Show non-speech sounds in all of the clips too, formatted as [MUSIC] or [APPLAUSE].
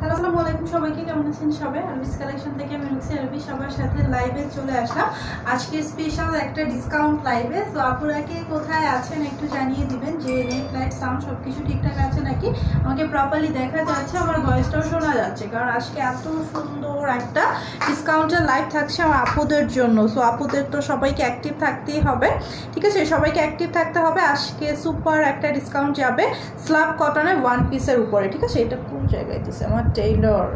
Hello, আসসালামু আলাইকুম। সবাইকে কেমন আছেন সবাই? আরবিস কালেকশন থেকে আমি রুক্সি আরবি সবার সাথে লাইভে চলে আসলাম। আজকে স্পেশাল একটা ডিসকাউন্ট লাইভে তো আপুরা কে কোথায় আছেন একটু জানিয়ে দিবেন, যে নেট লাইট সাউন্ড সব কিছু ঠিকঠাক আছে নাকি? আমাকে প্রপারলি দেখা যাচ্ছে, আমার ভয়েসটাও শোনা যাচ্ছে। কারণ আজকে এত সুন্দর একটা ডিসকাউন্টের লাইভ থাকছে আমার আপুদের জন্য। সো আপুদের তো সবাইকে অ্যাক্টিভ থাকতেই হবে। ঠিক আছে? সবাইকে অ্যাক্টিভ থাকতে হবে। আজকে সুপার একটা ডিসকাউন্ট যাবে স্লাব কটনের ওয়ান পিসের উপরে। ঠিক আছে? এটা কোন জায়গায় দিছে? আমার টেইলর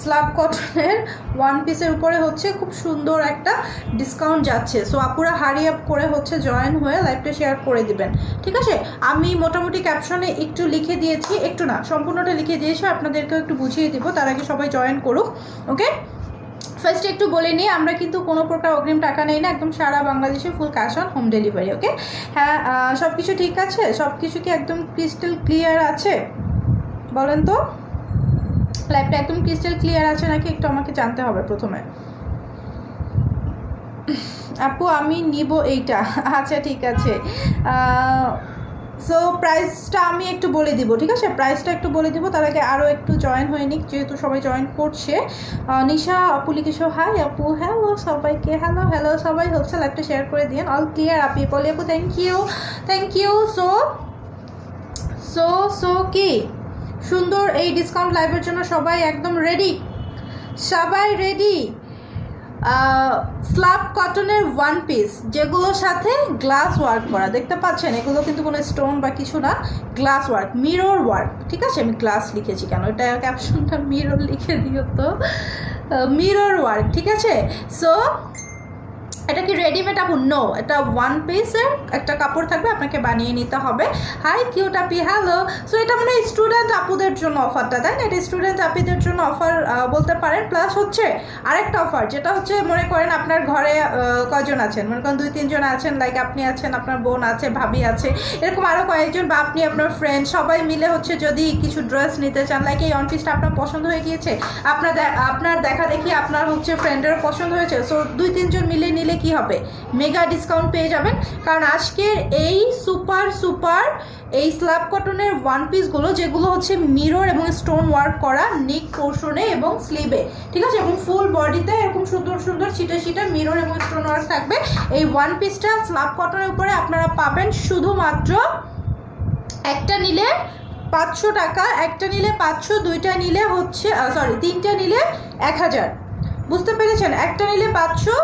স্লাব কটনের ওয়ান পিসের উপরে হচ্ছে খুব সুন্দর একটা ডিসকাউন্ট যাচ্ছে। সো আপুরা হারি আপ করে হচ্ছে জয়েন হয়ে লাইভটা শেয়ার করে দিবেন। ঠিক আছে? আমি মোটামুটি ক্যাপশনে একটু লিখে দিয়েছি। একটু না, সম্পূর্ণটা লিখে দিয়েছি। আপনাদেরকেও একটু বুঝিয়ে দিব। তার আগে সবাই জয়েন করুক। ওকে ফার্স্ট একটু বলে নিই, আমরা কিন্তু কোনো প্রকার অগ্রিম টাকা নেই না। একদম সারা বাংলাদেশে full cash on home delivery okay হ্যাঁ সব কিছু ঠিক আছে? সব কিছু কি একদম ক্রিস্টাল ক্লিয়ার আছে? বলেন তো। লাইফটা একদম ক্রিস্টাল ক্লিয়ার আছে নাকি একটু আমাকে জানতে হবে প্রথমে? আপু, আমি নিব এইটা। আচ্ছা ঠিক আছে। সো প্রাইসটা আমি একটু বলে দিব, ঠিক আছে? প্রাইসটা একটু বলে দিব, তার আগে আরও একটু জয়েন হয়ে নিক, যেহেতু সবাই জয়েন করছে। নিশা, আপু লিখেছ হাই আপু হ্যালো সবাইকে হ্যালো হ্যালো সবাই হচ্ছে লাইভটা শেয়ার করে দিন অল ক্লিয়ার আপি বলি, আপু thank you thank you so so so কি? সুন্দর এই ডিসকাউন্ট লাইভের জন্য সবাই একদম রেডি সবাই রেডি স্লাব কটনের ওয়ান পিস যেগুলোর সাথে গ্লাস ওয়ার্ক করা। দেখতে পাচ্ছেন, এগুলো কিন্তু কোনো স্টোন বা কিছু না গ্লাস ওয়ার্ক মিরর ওয়ার্ক ঠিক আছে? আমি গ্লাস লিখেছি কেন? এটা ক্যাপশনটা মিরর লিখে দিও তো। মিরর ওয়ার্ক ঠিক আছে? সো এটা কি রেডিমেড আপু নো এটা ওয়ান পিসের একটা কাপড় থাকবে আপনাকে বানিয়ে নিতে হবে। হাই কিউট আপি হ্যালো সো এটা মানে স্টুডেন্ট আপুদের জন্য অফারটা তাই না? এটা স্টুডেন্ট আপিদের জন্য অফার বলতে পারেন। প্লাস হচ্ছে আরেকটা অফার যেটা হচ্ছে মনে করেন আপনার ঘরে আহ, কয়জন আছেন? মনে করেন দুই তিনজন আছেন লাইক আপনি আছেন আপনার বোন আছে ভাবি আছে। এরকম আরও কয়েকজন বা আপনি আপনার ফ্রেন্ড সবাই মিলে হচ্ছে যদি কিছু ড্রেস নিতে চান লাইক এই অন পিসটা আপনার পছন্দ হয়ে গিয়েছে আপনার আপনার দেখা দেখি আপনার হচ্ছে ফ্রেন্ডেরও পছন্দ হয়েছে। সো দুই তিনজন মিলে নিলে কি হবে? মেগা ডিসকাউন্ট পেয়ে যাবেন। কারণ আজকের এই সুপার সুপার এই স্ল্যাব কটনের ওয়ান পিসগুলো যেগুলো হচ্ছে মিরর এবং স্টোন ওয়ার্ক করা নেক পোর্শনে এবং স্লিভে ঠিক আছে? এবং ফুল বডিতে এরকম সুন্দর সুন্দর ছিটে ছিটে মিরর এবং স্টোন ওয়ার্ক থাকবে। এই ওয়ান পিসটা স্ল্যাব কটনের উপরে আপনারা পাবেন শুধুমাত্র একটা নিলে পাঁচশো টাকা, একটা নিলে পাঁচশো, দুইটা নিলে হচ্ছে সরি তিনটা নিলে এক হাজার। বুঝতে পেরেছেন? একটা নিলে পাঁচশো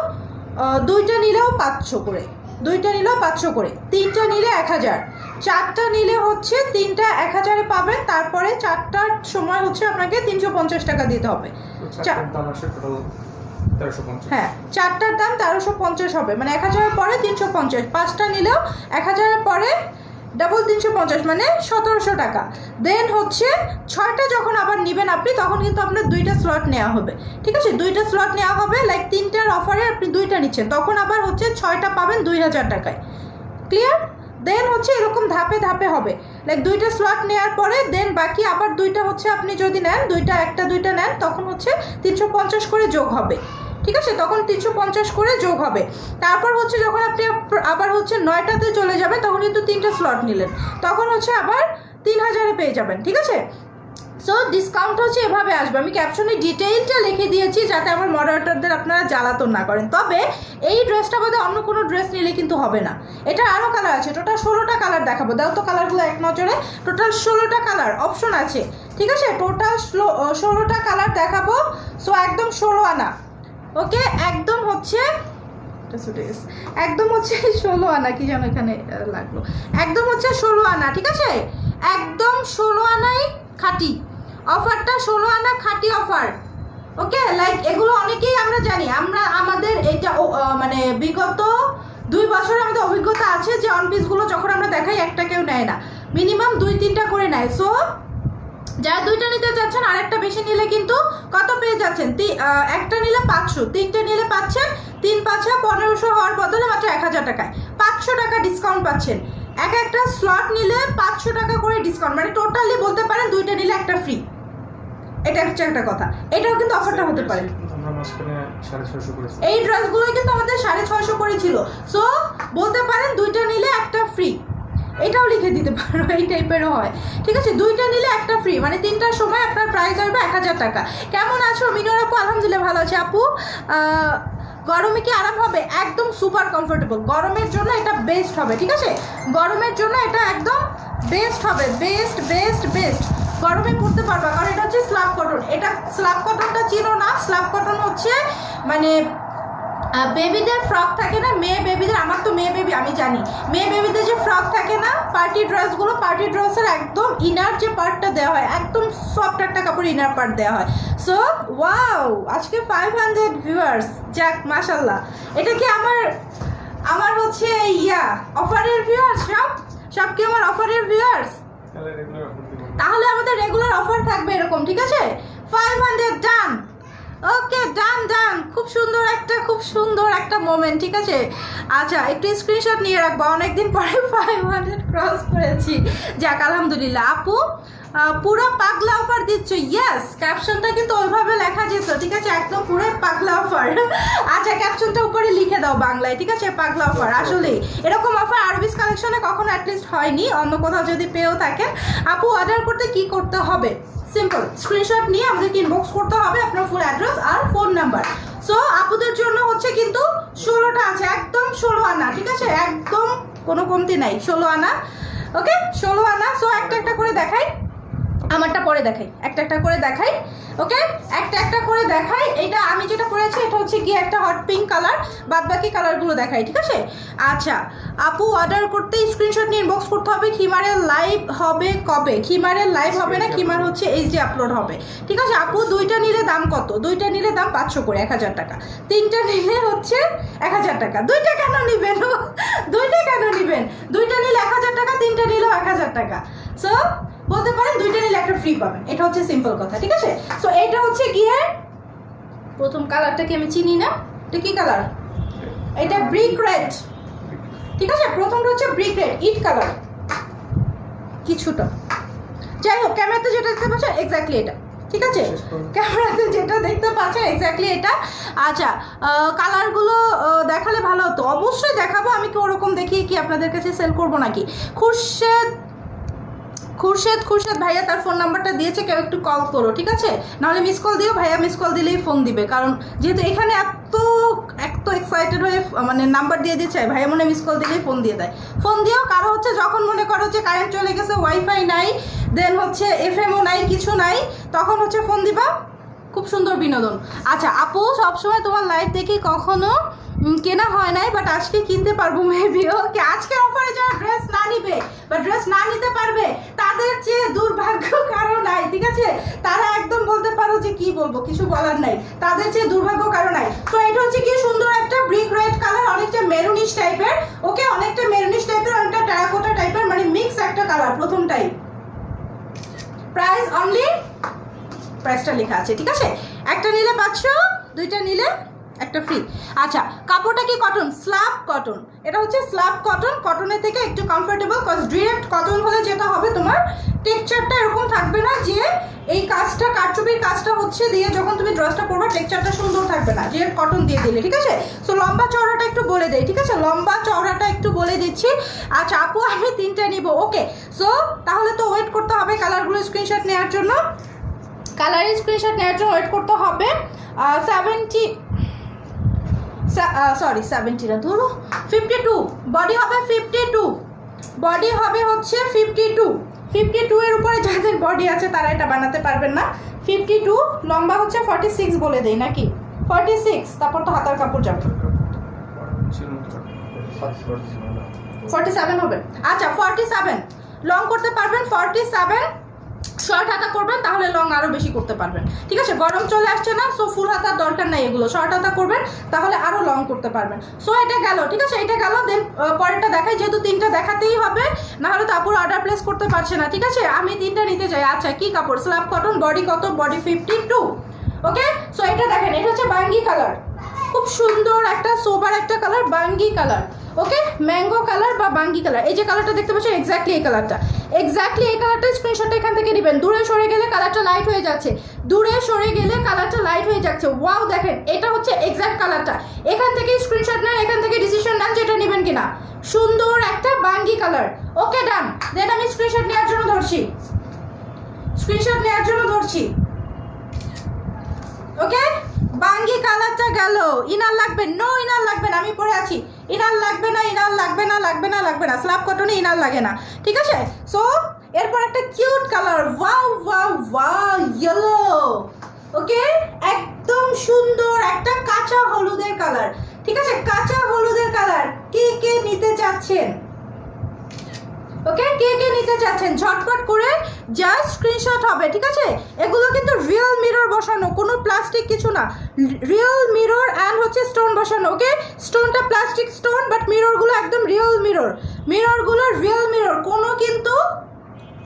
দুইটা নিলেও পাঁচশো করে। দুইটা নিলেও পাঁচশো করে। তিনটা নিলে এক হাজার। চারটা নিলে হচ্ছে তিনটা এক হাজারে পাবেন তারপরে চারটার সময় হচ্ছে আপনাকে তিনশো পঞ্চাশ টাকা দিতে হবে। হ্যাঁ চারটার দাম তেরোশো পঞ্চাশ হবে। মানে এক হাজারের পরে তিনশো পঞ্চাশ। পাঁচটা নিলেও এক হাজারের পরে ডাবল তিনশো পঞ্চাশ মানে সতেরোশো টাকা। দেন হচ্ছে ছয়টা যখন আবার নেবেন আপনি, তখন কিন্তু আপনার দুইটা স্লট নেওয়া হবে। ঠিক আছে? দুইটা স্লট নেওয়া হবে লাইক তিনটার অফারে আপনি দুইটা নিচ্ছেন। তখন আবার হচ্ছে ছয়টা পাবেন দুই হাজার টাকায়। ক্লিয়ার দেন হচ্ছে এরকম ধাপে ধাপে হবে। লাইক দুইটা স্লট নেওয়ার পরে দেন বাকি আবার দুইটা হচ্ছে আপনি যদি নেন, দুইটা, একটা, দুইটা নেন, তখন হচ্ছে তিনশো পঞ্চাশ করে যোগ হবে। ঠিক আছে? তখন তিনশো পঞ্চাশ করে যোগ হবে। তারপর হচ্ছে যখন আপনি আবার হচ্ছে নয়টাতে চলে যাবেন, তখন কিন্তু তিনটা স্লট নিলেন। তখন হচ্ছে আবার তিন হাজারে পেয়ে যাবেন, ঠিক আছে? সো ডিসকাউন্ট হচ্ছে এভাবে আসবে। আমি ক্যাপশনে ডিটেইলটা লিখে দিয়েছি যাতে আমার মডারেটরদের আপনারা জ্বালাতন না করেন। তবে এই ড্রেসটা বাদে অন্য কোনো ড্রেস নিলে কিন্তু হবে না। এটা আরও কালার আছে। টোটাল ষোলোটা কালার দেখাবো। দাও তো কালারগুলো এক নজরে। টোটাল ষোলোটা কালার অপশন আছে। ঠিক আছে? টোটাল ষোলোটা কালার দেখাবো। সো একদম ষোলো আনা। ওকে, একদম হচ্ছে। একদম হচ্ছে [LAUGHS] ষোলো আনা, কি যেন এখানে লাগল। একদম হচ্ছে ষোলো আনা, ঠিক আছে? একদম ষোলো আনাই খাঁটি। অফারটা ষোলো আনা খাঁটি অফার। ওকে লাইক এগুলো অনেকেই আমরা জানি। আমরা, আমাদের এটা মানে বিগত দুই বছর আমাদের অভিজ্ঞতা আছে যে অন পিসগুলো যখন আমরা দেখাই, একটা কেউ নেয় না। মিনিমাম দুই, তিনটা করে নেয়। সো যারা দুইটা নিতে চাচ্ছেন, আরেকটা বেশি নিলে কিন্তু কত পেয়ে যাচ্ছেন? একটা নিলে পাঁচশো, তিনটে নিলে পাচ্ছেন, তিন পাঁচশো পনেরোশো হওয়ার বদলে মাত্র এক হাজার টাকায়। পাঁচশো টাকা ডিসকাউন্ট পাচ্ছেন। এক একটা স্লট নিলে পাঁচশো টাকা করে ডিসকাউন্ট মানে টোটালি বলতে পারেন দুইটা নিলে একটা ফ্রি এটা হচ্ছে একটা কথা। এটাও কিন্তু অফারটা হতে পারে। এই ড্রেসগুলো কিন্তু আমাদের সাড়ে ছয়শো করে ছিল। সো বলতে পারেন দুইটা নিলে একটা ফ্রি এটাও লিখে দিতে পারো, এই টাইপেরও হয়। ঠিক আছে, দুইটা নিলে একটা ফ্রি মানে তিনটার সময় আপনার প্রাইস আসবে এক হাজার টাকা। কেমন আছো? মিনুর আপু, আলহামদুলিল্লাহ ভালো আছে। আপু গরমে কি আরাম হবে? একদম সুপার কমফোর্টেবল গরমের জন্য এটা বেস্ট হবে, ঠিক আছে? গরমের জন্য এটা একদম বেস্ট হবে বেস্ট বেস্ট বেস্ট গরমে পড়তে পারবা, কারণ এটা হচ্ছে স্লাব কটন এটা স্লাব কটনটা চিনো না? স্লাব কটন হচ্ছে মানে বেবিদের ফ্রক থাকে না মেয়ে বেবিদের আমার তো মেয়ে বেবি আমি জানি। মেয়ে বেবিদের যে ফ্রক থাকে না পার্টি ড্রেসগুলো পার্টি ড্রেসের একদম ইনার যে পার্টটা দেওয়া হয় একদম সফট একটা কাপড় ইনার পার্ট দেওয়া হয়। সো ওয়াও আজকে ফাইভ হান্ড্রেড ভিউয়ার্স যাক মাশাল্লাহ এটা কি আমার আমার হচ্ছে ইয়া অফারের ভিউয়ার্স সব? সব কি আমার অফারের ভিউয়ার্স তাহলে আমাদের রেগুলার অফার থাকবে এরকম ঠিক আছে? Five hundred done okay done done. খুব সুন্দর একটা খুব সুন্দর একটা মোমেন্ট ঠিক আছে? আচ্ছা একটু স্ক্রিনশট নিয়ে রাখব। অনেকদিন পরে ফাইভ হান্ড্রেড ক্রস করেছি। যাক আলহামদুলিল্লাহ। আপু পুরো পাগলা অফার দিচ্ছ। ইয়াস ক্যাপশনটা কিন্তু ওইভাবে লেখা যেত ঠিক আছে? একদম পুরো পাগলা অফার [LAUGHS] আচ্ছা ক্যাপশনটা উপরে লিখে দাও বাংলায় ঠিক আছে? পাগলা অফার আসলেই এরকম অফার আরবিস কালেকশনে কখনো অ্যাটলিস্ট হয়নি অন্য কোথাও যদি পেয়েও থাকেন। আপু অর্ডার করতে কি করতে হবে? সিম্পল স্ক্রিনশট নিয়ে আমাদেরকে ইনবক্স করতে হবে আপনার ফুল অ্যাড্রেস আর ফোন নাম্বার সো আপুদের জন্য হচ্ছে কিন্তু ষোলোটা আছে। একদম ষোলো আনা, ঠিক আছে? একদম কোনো কমতি নাই। ষোলো আনা ওকে ষোলো আনা। সো একটা একটা করে দেখাই। আমারটা পরে দেখাই। একটা একটা করে দেখাই ওকে? একটা একটা করে দেখাই। এটা আমি যেটা পরেছি এটা হচ্ছে গিয়ে একটা হট পিঙ্ক কালার বাদ বাকি কালারগুলো দেখাই ঠিক আছে? আচ্ছা আপু অর্ডার করতে স্ক্রিনশট নিয়ে ইনবক্স করতে হবে খিমারের লাইভ হবে কবে? খিমারের লাইভ হবে না খিমার হচ্ছে এইচডি আপলোড হবে। ঠিক আছে আপু দুইটা নিলে দাম কত? দুইটা নিলে দাম পাঁচশো করে এক হাজার টাকা। তিনটা নিলে হচ্ছে এক হাজার টাকা। দুইটা কেন নিবেন? দুইটা কেন নিবেন? দুইটা নিলে এক হাজার টাকা তিনটা নিলেও এক হাজার টাকা। সো বলতে পারেন দুইটা নিলে একটা ফ্রি পাবেন। এটা হচ্ছে সিম্পল কথা ঠিক আছে? সো এটা হচ্ছে গিয়ে প্রথম কালারটাকে আমি চিনি না? এটা কি কালার এটা ব্রিক রেড ঠিক আছে? প্রথমটা হচ্ছে ব্রিক রেড ইট কালার কিছুটা। যাই হোক ক্যামেরাতে যেটা দেখতে পাচ্ছ এক্স্যাক্টলি এটা। ঠিক আছে? ক্যামেরাতে যেটা দেখতে পাচ্ছ এক্স্যাক্টলি এটা। আচ্ছা কালারগুলো দেখালে ভালো হতো। অবশ্যই দেখাবো। আমি কি ওরকম দেখিয়ে কি আপনাদের কাছে সেল করব নাকি? খুরশেদ খুরশেদ খুরশেদ ভাইয়া তার ফোন নাম্বারটা দিয়েছে, কেউ একটু কল করো, ঠিক আছে? নাহলে মিস কল দিও, ভাইয়া মিস কল দিলেই ফোন দিবে। কারণ যেহেতু এখানে এত এত এক্সাইটেড হয়ে মানে নাম্বার দিয়ে দিচ্ছে, ভাইয়া মনে মিস কল দিলেই ফোন দিয়ে দেয়। ফোন দিও কারও হচ্ছে, যখন মনে করো যে কারেন্ট চলে গেছে ওয়াইফাই নাই দেন হচ্ছে এফএমও নাই, কিছু নাই, তখন হচ্ছে ফোন দিবা। খুব সুন্দর বিনোদন। আচ্ছা আপু, সবসময় তোমার লাইভ দেখি কখনো? কেনা হয় নাই বাট আজকে কিনতে পারব মেবি ওকে আজকে অফারে যারা ড্রেস না নিবে বা ড্রেস না নিতে পারবে, তাদের চেয়ে দুর্ভাগ্য কারও নাই, ঠিক আছে? তারা একদম বলতে পারো যে কি বলব, কিছু বলার নাই, তাদের চেয়ে দুর্ভাগ্য কারও নাই। তো এটা হচ্ছে কি সুন্দর একটা ব্রিক রেড কালার অনেকটা মেরুনিশ টাইপের ওকে অনেকটা মেরুনিশ টাইপের অনেকটা টেরাকোটা টাইপের মানে মিক্স একটা কালার প্রথম টাইপ প্রাইস অনলি প্রাইসটা লেখা আছে, ঠিক আছে? একটা নিলে পাঁচশো, দুইটা নিলে একটা ফ্রি আচ্ছা কাপড়টা কি কটন স্ল্যাব কটন এটা হচ্ছে স্ল্যাব কটন কটনের থেকে একটু কমফোর্টেবল কজ ডিরেক্ট কটন হলে যেটা হবে তোমার টেক্সচারটা এরকম থাকবে না যে এই কাজটা, কারচুপির কাজটা হচ্ছে দিয়ে যখন তুমি ড্রেসটা পরবে টেক্সচারটা সুন্দর থাকবে না ডিরেক্ট কটন দিয়ে দিলে, ঠিক আছে? সো লম্বা চওড়াটা একটু বলে দেয় ঠিক আছে? লম্বা চওড়াটা একটু বলে দিচ্ছি। আচ্ছা আপু, আমি তিনটা নিব, ওকে। সো তাহলে তো ওয়েট করতে হবে কালারগুলো স্ক্রিনশট নেওয়ার জন্য। কালারের স্ক্রিনশট নেওয়ার জন্য ওয়েট করতে হবে। সেভেন্টি সরি সেভেন্টি না। ধরো ফিফটি টু বডি হবে ফিফটি টু বডি হবে হচ্ছে ফিফটি টু ফিফটি টু এর উপরে যাদের বডি আছে, তারা এটা বানাতে পারবেন না। ফিফটি টু লম্বা হচ্ছে ফর্টি সিক্স বলে দেই নাকি? ফর্টি সিক্স তারপর তো হাতার কাপড় যাবে। ফর্টি সেভেন হবে। আচ্ছা ফর্টি সেভেন লং করতে পারবেন ফর্টি সেভেন শর্ট হাতা করবেন, তাহলে লং আরও বেশি করতে পারবেন। ঠিক আছে? গরম চলে আসছে না সো ফুল হাতার দরকার নাই এগুলো। শর্ট হাতা করবেন, তাহলে আরও লং করতে পারবেন। সো এটা গেল, ঠিক আছে? এটা গেল দেন পরেরটা দেখাই, যেহেতু তিনটা দেখাতেই হবে, নাহলে তো আপুর অর্ডার প্লেস করতে পারছে না, ঠিক আছে? আমি তিনটা নিতে চাই। আচ্ছা কি কাপড়? স্ল্যাব কটন বডি কত body fifty two okay so এটা দেখেন, এটা হচ্ছে বাঙ্গি কালার খুব সুন্দর একটা সোবার একটা কালার বাঙ্গি কালার ওকে ম্যাঙ্গো কালার বা বাঙ্গি কালার এই যে কালারটা দেখতে পাচ্ছেন এক্স্যাক্টলি এই কালারটা এক্স্যাক্টলি এই কালারটা স্ক্রিনশটটা এখান থেকে নেবেন। দূরে সরে গেলে কালারটা লাইট হয়ে যাচ্ছে। দূরে সরে গেলে কালারটা লাইট হয়ে যাচ্ছে। ওয়াও দেখেন, এটা হচ্ছে এক্স্যাক্ট কালারটা এখান থেকে স্ক্রিনশট নেন, এখান থেকে ডিসিশন নেন যেটা নেবেন কিনা। সুন্দর একটা বাঙ্গি কালার ওকে ডান দেন আমি স্ক্রিনশট নেওয়ার জন্য ধরছি। স্ক্রিনশট নেওয়ার জন্য ধরছি। ওকে বাঙ্গি কালারটা গেল। ইনার লাগবে? নো ইনার লাগবে না। আমি পরে আছি। ইনার লাগবে না ইনার লাগবে না লাগবে না লাগবে না। স্ল্যাব কটনে ইনার লাগে না। ঠিক আছে? সো এরপর একটা cute colour wow wow wow yellow okay একদম সুন্দর একটা কাঁচা হলুদের কালার ঠিক আছে? কাঁচা হলুদের কালার কে কে নিতে চাচ্ছেন? কে কে নিতে চাচ্ছেন? ঝটপট করে জাস্ট স্ক্রিনশট হবে, ঠিক আছে? এগুলো কিন্তু রিয়েল মিরর বসানো, কোনো প্লাস্টিক কিছু না। রিয়েল মিরর অ্যান্ড হচ্ছে স্টোন বসানো ওকে স্টোনটা প্লাস্টিক স্টোন বাট মিররগুলো একদম রিয়েল মিরর মিররগুলো রিয়েল মিরর কোনো কিন্তু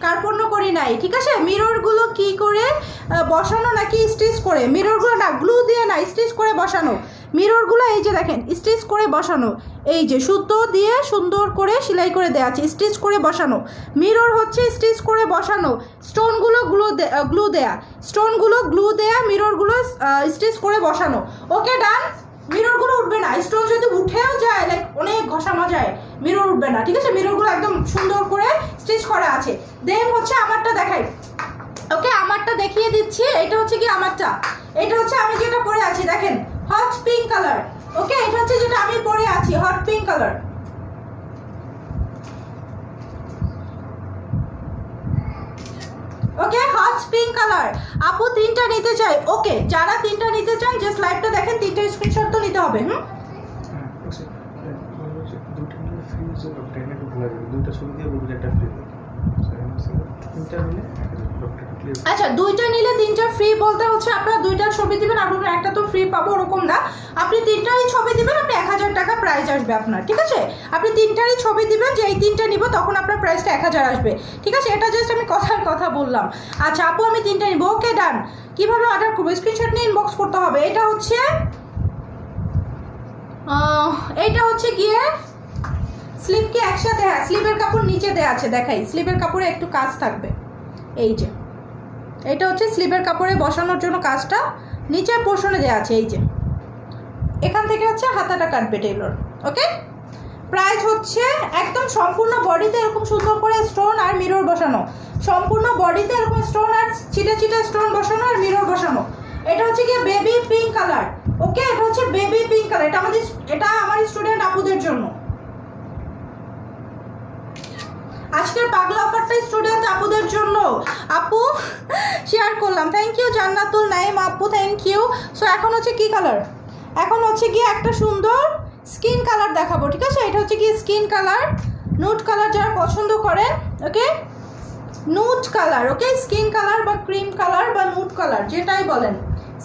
কার্পণ্য করি নাই, ঠিক আছে? মিররগুলো কি করে বসানো নাকি স্টিচ করে? মিররগুলো না গ্লু দিয়ে না স্টিচ করে বসানো। মিররগুলো এই যে দেখেন স্টিচ করে বসানো। এই যে সুতো দিয়ে সুন্দর করে সেলাই করে দেওয়া আছে স্টিচ করে বসানো। মিরর হচ্ছে স্টিচ করে বসানো। স্টোনগুলো গ্লু গ্লু দেয়া। স্টোনগুলো গ্লু দেয়া মিররগুলো স্টিচ করে বসানো। ওকে ডান মিররগুলো উঠবে না। স্টোন যদি উঠেও যায় লাইক অনেক ঘষানো যায় মিরর উঠবে না। ঠিক আছে? মিররগুলো একদম সুন্দর করে স্টিচ করা আছে। দেন হচ্ছে আমারটা দেখাই। ওকে আমারটা দেখিয়ে দিচ্ছি। এটা হচ্ছে কি আমারটা? এটা হচ্ছে আমি যেটা পরে আছি, দেখেন। হট পিঙ্ক কালার ওকে এটা হচ্ছে যেটা আমি পরে আছি hot pink colour okay hot pink colour আপু তিনটা নিতে চাই। ওকে যারা তিনটা নিতে চান জাস্ট লাইভটা দেখেন, তিনটা স্ক্রিনশট তো নিতে হবে, হুম? হ্যাঁ দুটো ছবি দিয়ে একটা ফ্রি তিনটা নিলে আচ্ছা দুইটা নিলে তিনটা ফ্রি বলতে হচ্ছে আপনারা দুইটা ছবি দিবেন আপনারা একটা তো ফ্রি পাবো, ওরকম না। আপনি তিনটারই ছবি দিবেন, আপনি এক হাজার টাকা প্রাইস আসবে আপনার, ঠিক আছে? আপনি তিনটারই ছবি দিবেন, যে এই তিনটা নিব, তখন আপনার প্রাইসটা এক হাজার আসবে, ঠিক আছে? এটা জাস্ট আমি কথার কথা বললাম। আচ্ছা আপু, আমি তিনটা নিব ওকে ডান কীভাবে অর্ডার করব? স্ক্রিনশট নিয়ে ইনবক্স করতে হবে। এটা হচ্ছে এইটা হচ্ছে গিয়ে স্লিপকে একসাথে হ্যাঁ স্লিপের কাপড় নিচে দেওয়া আছে, দেখাই। স্লিপের কাপড়ে একটু কাজ থাকবে। এই যে। এটা হচ্ছে স্লিপের কাপড়ে বসানোর জন্য কাজটা। নিচের পোর্শনে দেওয়া আছে, এই যে। এখান থেকে হচ্ছে হাতাটা কাটবে টেইলর ওকে প্রাইস হচ্ছে একদম সম্পূর্ণ বডিতে এরকম সুন্দর করে স্টোন আর মিরর বসানো। সম্পূর্ণ বডিতে এরকম স্টোন আর চিটে চিটে স্টোন বসানো আর মিরর বসানো। এটা হচ্ছে গিয়ে বেবি পিঙ্ক কালার ওকে এটা হচ্ছে বেবি পিঙ্ক কালার এটা আমাদের এটা আমার স্টুডেন্ট আপুদের জন্য। আজকের পাগলা অফারটা স্টুডেন্ট আপুদের জন্য। আপু শেয়ার করলাম। থ্যাংক ইউ জান্নাতুল নাইম আপু থ্যাংক ইউ সো এখন হচ্ছে কি কালার এখন হচ্ছে গিয়ে একটা সুন্দর স্কিন কালার দেখাবো, ঠিক আছে? এটা হচ্ছে কি স্কিন কালার নুট কালার যারা পছন্দ করেন okay nude colour okay skin colour বা ক্রিম কালার বা নুট কালার যেটাই বলেন।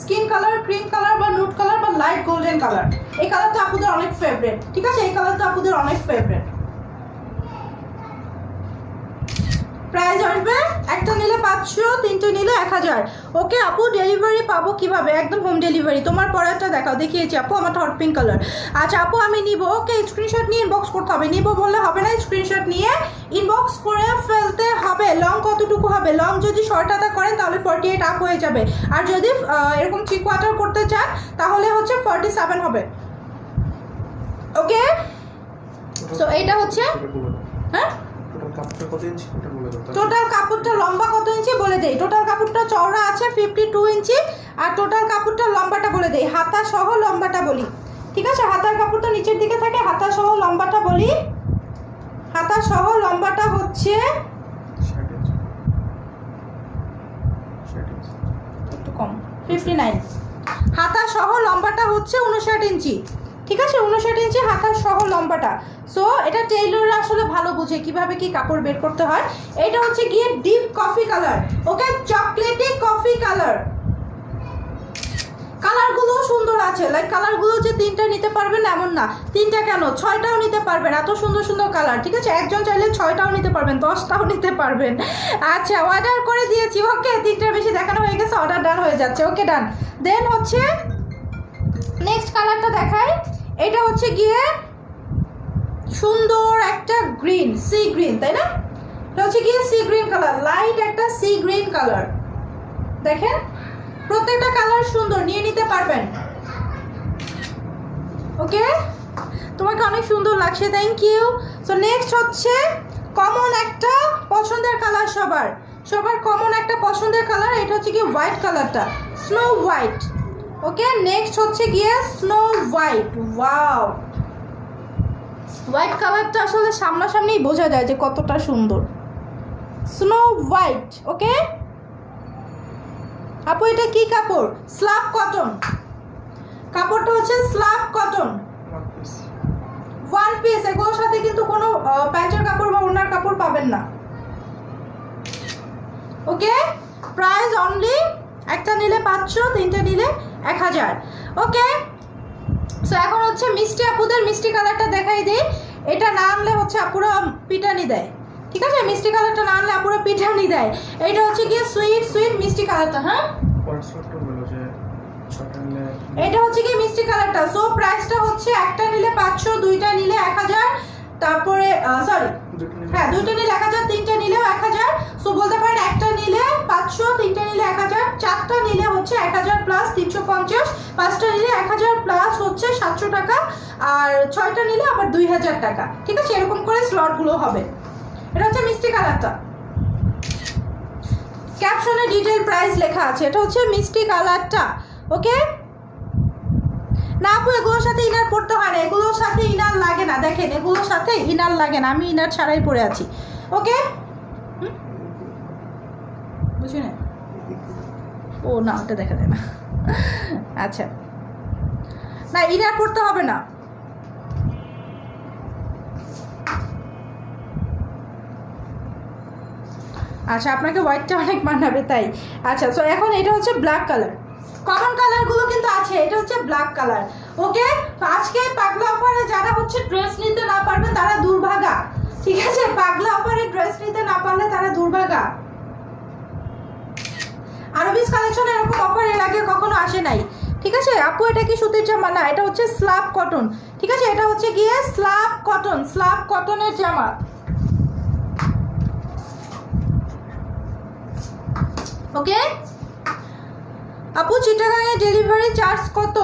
স্কিন কালার ক্রিম কালার বা নুট কালার বা লাইট গোল্ডেন কালার এই কালারটা আপুদের অনেক ফেভারেট ঠিক আছে? এই কালারটা আপুদের অনেক ফেভারেট প্রাইস আসবে? একটা নিলে পাঁচশো তিনটে নিলে এক হাজার। ওকে আপু ডেলিভারি পাবো কীভাবে? একদম হোম ডেলিভারি তোমার পরেরটা দেখাও দেখিয়েছি আপু আমার হট পিঙ্ক কালার আচ্ছা আপু আমি নিব। ওকে স্ক্রিনশট নিয়ে ইনবক্স করতে হবে। নিব বললে হবে না স্ক্রিনশট নিয়ে ইনবক্স করে ফেলতে হবে। লং কতটুকু হবে? লং যদি শর্ট আদা করেন তাহলে ফর্টি এইট আপ হয়ে যাবে। আর যদি এরকম থ্রি কোয়ার্টার করতে চান তাহলে হচ্ছে ফর্টি সেভেন হবে। ওকে? সো এইটা হচ্ছে- হ্যাঁ? টোটাল কাপড়টা লম্বা কত ইঞ্চি বলে দেই? টোটাল কাপড়টা চওড়া আছে ফিফটি টু ইঞ্চি। আর টোটাল কাপড়টা লম্বাটা বলে দেই। হাতা সহ লম্বাটা বলি। ঠিক আছে? হাতার কাপড়টা নিচের দিকে থাকে হাতা সহ লম্বাটা বলি। হাতা সহ লম্বাটা হচ্ছে একটু কম। ফিফটি নাইন হাতা সহ লম্বাটা হচ্ছে উনষাট ইঞ্চি। ঠিক আছে, উনষাট ইঞ্চি হাতা সহ লম্বাটা। সো এটা টেইলররা আসলে ভালো বুঝে কীভাবে কি কাপড় বের করতে হয়। এটা হচ্ছে গিয়ে deep coffee colour okay chocolatey coffee colour কালারগুলো সুন্দর আছে লাইক কালারগুলো যে তিনটা নিতে পারবেন এমন না। তিনটা কেন? ছয়টাও নিতে পারবেন, এত সুন্দর সুন্দর কালার ঠিক আছে? একজন চাইলে ছয়টাও নিতে পারবেন, দশটাও নিতে পারবেন। আচ্ছা অর্ডার করে দিয়েছি ওকে তিনটার বেশি দেখানো হয়ে গেছে অর্ডার ডান হয়ে যাচ্ছে ওকে ডান দেন হচ্ছে নেক্সট কালারটা দেখাই। এটা হচ্ছে গিয়ে সুন্দর একটা গ্রিন, সি গ্রিন, তাই না? এটা হচ্ছে গিয়ে সি গ্রিন কালার, লাইট একটা সি গ্রিন কালার। দেখেন? প্রত্যেকটা কালার সুন্দর, নিয়ে নিতে পারবেন। ওকে? তোমাকে অনেক সুন্দর লাগছে থ্যাংক ইউ সো নেক্সট হচ্ছে কমন একটা পছন্দের কালার সবার। সবার কমন একটা পছন্দের কালার, এটা হচ্ছে কি হোয়াইট কালারটা। স্নো হোয়াইট ওকে নেক্সট হচ্ছে গিয়ে স্নো হোয়াইট ওয়াও হোয়াইট কালারটা আসলে সামনাসামনি বোঝা যায় যে কতটা সুন্দর। স্নো হোয়াইট ওকে আপু এটা কি কাপড়? স্লাব কটন কাপড়টা হচ্ছে স্লাব কটন ওয়ান পিস এগুলোর সাথে কিন্তু কোনো প্যান্টের কাপড় বা ওনার কাপড় পাবেন না। ওকে প্রাইস অনলি একটা নিলে পাঁচশো, তিনটে নিলে এক হাজার। ওকে সো এখন হচ্ছে মিষ্টি আপুদের মিষ্টি কালারটা দেখাই দিই। এটা না আনলে হচ্ছে আপুরা পিটানি দেয়। ঠিক আছে? মিষ্টি কালারটা না আনলে আপুরা পিটানি দেয়। এইটা হচ্ছে গিয়ে সুইট সুইট মিষ্টি কালারটা হ্যাঁ? এটা হচ্ছে কি মিষ্টি কালারটা। সো প্রাইসটা হচ্ছে একটা নিলে পাঁচশো, দুইটা নিলে এক হাজার। তারপরে সরি হ্যাঁ দুইটা নিলে এক হাজার, তিনটে নিলেও এক হাজার। সো বলতে পারেন একটা নিলে পাঁচশো, তিনটে নিলে এক হাজার। হাজার প্লাস তিনশো পঞ্চাশ, পাঁচটা নিলে এক হাজার প্লাস হচ্ছে সাতশো টাকা, আর ছয়টা নিলে আবার দুই হাজার টাকা। ঠিক আছে? এরকম করে স্লটগুলো হবে। এটা হচ্ছে মিষ্টি কালারটা। ক্যাপশনে ডিটেল প্রাইস লেখা আছে। এটা হচ্ছে মিষ্টি কালারটা। ওকে না, আপু, এগুলোর সাথে ইনার পড়তে হয় না। এগুলোর সাথে ইনার লাগে না। দেখেন, এগুলোর সাথে ইনার লাগে না। আমি ইনার ছাড়াই পরে আছি। ওকে বুঝি না ও না, ওটা দেখা যায় না। আচ্ছা। না ইনার করতে হবে না। আচ্ছা আপনাকে হোয়াইটটা অনেক মানাবে, তাই। আচ্ছা সো এখন এটা হচ্ছে ব্ল্যাক কালার কমন কালারগুলো কিন্তু আছে, এটা হচ্ছে ব্ল্যাক কালার ওকে তো আজকে পাগলা অফারে যারা হচ্ছে ড্রেস নিতে না পারবে তারা দুর্ভাগা। ঠিক আছে? পাগলা অফারে ড্রেস নিতে না পারলে তারা দুর্ভাগা। আরবিস কালেকশন এরকম অফার এর আগে কখনো আসে নাই। ঠিক আছে? আপু এটা কি সুতির জামা? না এটা হচ্ছে স্ল্যাব কটন ঠিক আছে? এটা হচ্ছে গিয়ে স্ল্যাব কটন স্ল্যাব কটনের জামা। ওকে আপু চিটাগাংয়ে ডেলিভারি চার্জ কত?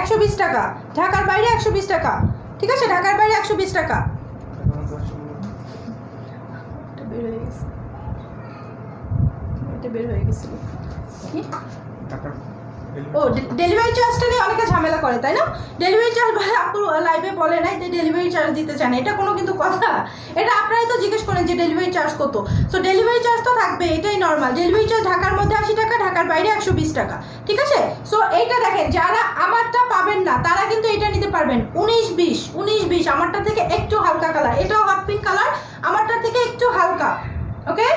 একশো বিশ টাকা। ঢাকার বাইরে একশো বিশ টাকা। ঠিক আছে? ঢাকার বাইরে একশো বিশ টাকা। এটা বের হয়ে বের হয়ে গেছিল কি ও ডেলিভারি চার্জটা নিয়ে অনেকে ঝামেলা করে তাই না? ডেলিভারি চার্জ ভাই আপু লাইভে বলে নাই যে ডেলিভারি চার্জ দিতে চান এটা কোনো কিন্তু কথা। এটা আপনারাই তো জিজ্ঞেস করেন যে ডেলিভারি চার্জ কত। সো ডেলিভারি চার্জ তো থাকবে এটাই নর্মাল ডেলিভারি চার্জ ঢাকার মধ্যে আশি টাকা ঢাকার বাইরে একশো বিশ টাকা ঠিক আছে? সো এইটা দেখেন যারা আমারটা পাবেন না তারা কিন্তু এটা নিতে পারবেন। উনিশ বিশ উনিশ বিশ আমারটা থেকে একটু হালকা কালার এটাও হট পিঙ্ক কালার আমারটা থেকে একটু হালকা ওকে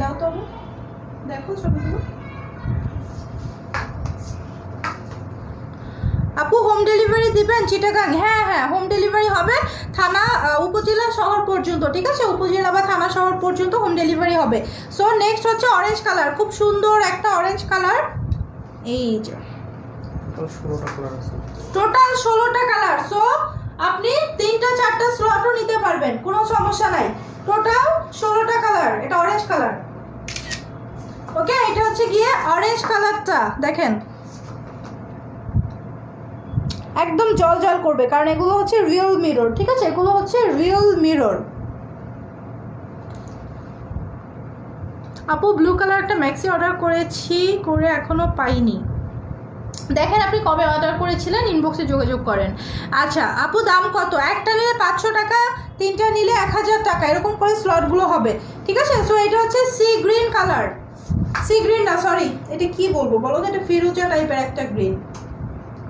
দাও তো। দেখো ছবিগুলো। আপু হোম ডেলিভারি দিবেন? চিটাগাং? হ্যাঁ হ্যাঁ হোম ডেলিভারি হবে থানা উপজেলা শহর পর্যন্ত ঠিক আছে? উপজেলা বা থানা শহর পর্যন্ত হোম ডেলিভারি হবে। সো নেক্সট হচ্ছে অরেঞ্জ কালার খুব সুন্দর একটা অরেঞ্জ কালার এই যে। টোটাল ষোলোটা কালার সো আপনি তিনটা চারটা স্লটও নিতে পারবেন কোনো সমস্যা নাই। টোটাল ষোলোটা কালার এটা অরেঞ্জ কালার ওকে, এটা হচ্ছে গিয়ে অরেঞ্জ কালারটা দেখেন। একদম জল জল করবে, কারণ এগুলো হচ্ছে রিয়েল মিরর ঠিক আছে? এগুলো হচ্ছে রিয়েল মিরর আপু ব্লু কালার একটা ম্যাক্সি অর্ডার করেছি, করে এখনও পাইনি। দেখেন আপনি কবে অর্ডার করেছিলেন ইনবক্সে যোগাযোগ করেন। আচ্ছা আপু, দাম কত? একটা নিলে পাঁচশো টাকা, তিনটা নিলে এক হাজার টাকা, এরকম করে স্লটগুলো হবে, ঠিক আছে? সো এটা হচ্ছে sea green colour sea green না সরি এটা কি বলব? বলো এটা ফিরোজা টাইপের একটা গ্রিন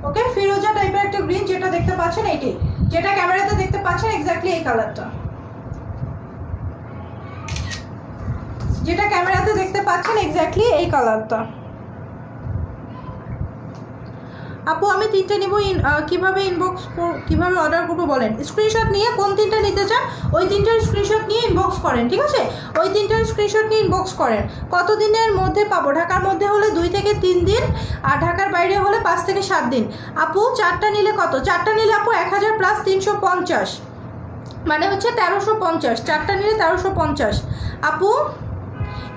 ওকে ফিরোজা টাইপের একটা গ্রিন যেটা দেখতে পাচ্ছেন এইটাই যেটা ক্যামেরাতে দেখতে পাচ্ছেন এক্স্যাক্টলি এই কালারটা যেটা ক্যামেরাতে দেখতে পাচ্ছেন এক্স্যাক্টলি এই কালারটা আপু, আমি তিনটে নিব ইন কীভাবে ইনবক্স কীভাবে অর্ডার করব বলেন? স্ক্রিনশট নিয়ে কোন তিনটে নিতে চান, ওই তিনটার স্ক্রিনশট নিয়ে ইনবক্স করেন, ঠিক আছে? ওই তিনটার স্ক্রিনশট নিয়ে ইনবক্স করেন। কত দিনের মধ্যে পাবো? ঢাকার মধ্যে হলে দুই থেকে তিন দিন, আর ঢাকার বাইরে হলে পাঁচ থেকে সাত দিন। আপু, চারটা নিলে কত? চারটা নিলে আপু এক হাজার প্লাস তিনশো পঞ্চাশ। মানে হচ্ছে তেরোশো পঞ্চাশ। চারটা নিলে তেরোশো পঞ্চাশ। আপু,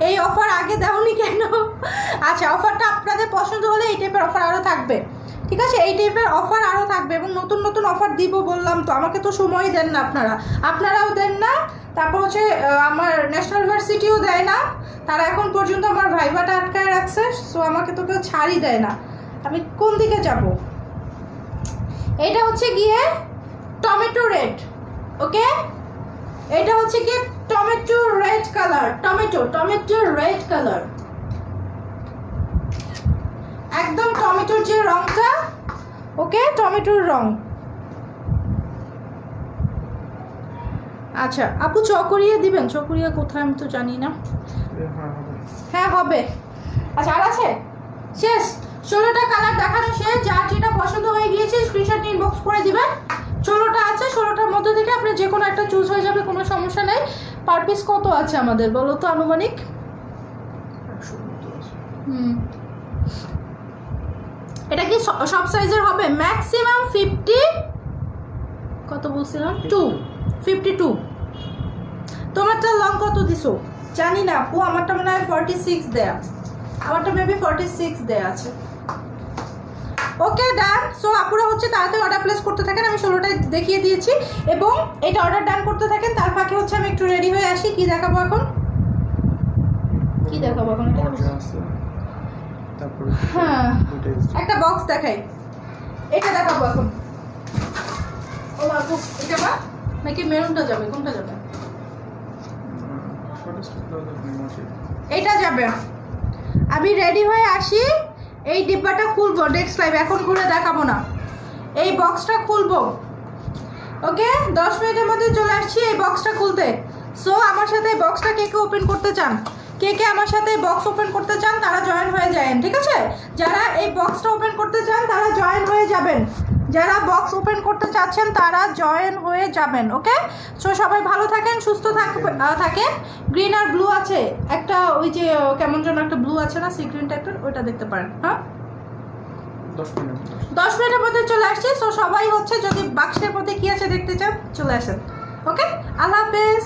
এই অফার আগে দেওনি কেন? আচ্ছা অফারটা আপনাদের পছন্দ হলে এই টাইপের অফার আরও থাকবে। ঠিক আছে? এই টাইপের অফার আরও থাকবে এবং নতুন নতুন অফার দিব বললাম তো। আমাকে তো সময় দেন না আপনারা। আপনারাও দেন না। তারপর হচ্ছে আমার ন্যাশনাল ইউনিভার্সিটিও দেয় না। তারা এখন পর্যন্ত আমার ভাইবাটা আটকায় রাখছে সো আমাকে তো কেউ ছাড়ই দেয় না। আমি কোন দিকে যাব? এটা হচ্ছে গিয়ে টমেটো রেড, ওকে? এটা হচ্ছে গিয়ে tomato red colour, tomato tomato red colour. একদম টমেটোর যে রংটা ওকে? টমেটোর রং। আচ্ছা আপু চকরিয়ে দিবেন? চকরিয়া কোথায় আমি তো জানি না। হ্যাঁ হবে। আচ্ছা আর আছে? শেষ। ষোলোটা কালার দেখানো শেষ। যার যেটা পছন্দ হয়ে গিয়েছে স্ক্রিনশট ইনবক্স করে দিবেন। ষোলোটা আছে ষোলোটার মধ্যে থেকে আপনি যে কোনো একটা চুজ হয়ে যাবে কোনো সমস্যা নেই। পার পিস কত আছে আমাদের? বলো তো আনুমানিক। হুম। এটা কি সব সাইজের হবে? ম্যাক্সিমাম ফিফটি কত বলছিলাম? টু ফিফটি টু তোমারটা লং কত দিছো? জানি না, আপু, আমারটা মনে হয় ফর্টি সিক্স দেয়া আমারটা মেবি ফর্টি সিক্স দেয়া আছে। ওকে ডান সো আপুরা হচ্ছে তাড়াতাড়ি অর্ডার প্লেস করতে থাকেন। আমি ষোলোটায় দেখিয়ে দিয়েছি। এবং এটা অর্ডার ডান করতে থাকেন। তার ফাঁকে হচ্ছে আমি একটু রেডি হয়ে আসি। কি দেখাবো এখন? কি দেখাবো এখন? এটা? তারপরে হ্যাঁ। একটা বক্স দেখাই। এটা দেখাবো এখন। ও বাবু এটা বা নাকি মেরুনটা যাবে কোনটা যাবে? এটা যাবে। আমি রেডি হয়ে আসি। এই ডিব্বাটা খুলবো নেক্সট লাইভ এখন ঘুরে দেখাবো না। এই বক্সটা খুলবো। ওকে দশ মিনিটের মধ্যে চলে আসছি এই বক্সটা খুলতে। সো আমার সাথে এই বক্সটা কে কে ওপেন করতে চান? কে কে আমার সাথে বক্স ওপেন করতে চান তারা জয়েন হয়ে যাবেন ঠিক আছে? যারা এই বক্সটা ওপেন করতে চান তারা জয়েন হয়ে যাবেন। যারা বক্স ওপেন করতে চাচ্ছেন তারা জয়েন হয়ে যাবেন ওকে সো সবাই ভালো থাকেন সুস্থ থাকেন। গ্রিন আর ব্লু আছে। একটা ওই যে কেমন যেন একটা ব্লু আছে না সি গ্রিন টাইপের ওইটা দেখতে পারেন হ্যাঁ? দশ মিনিটের মধ্যে চলে আসছি। সো সবাই হচ্ছে যদি বাক্সের মধ্যে কি আছে দেখতে চান চলে আসেন ওকে আল্লাহ হাফেজ।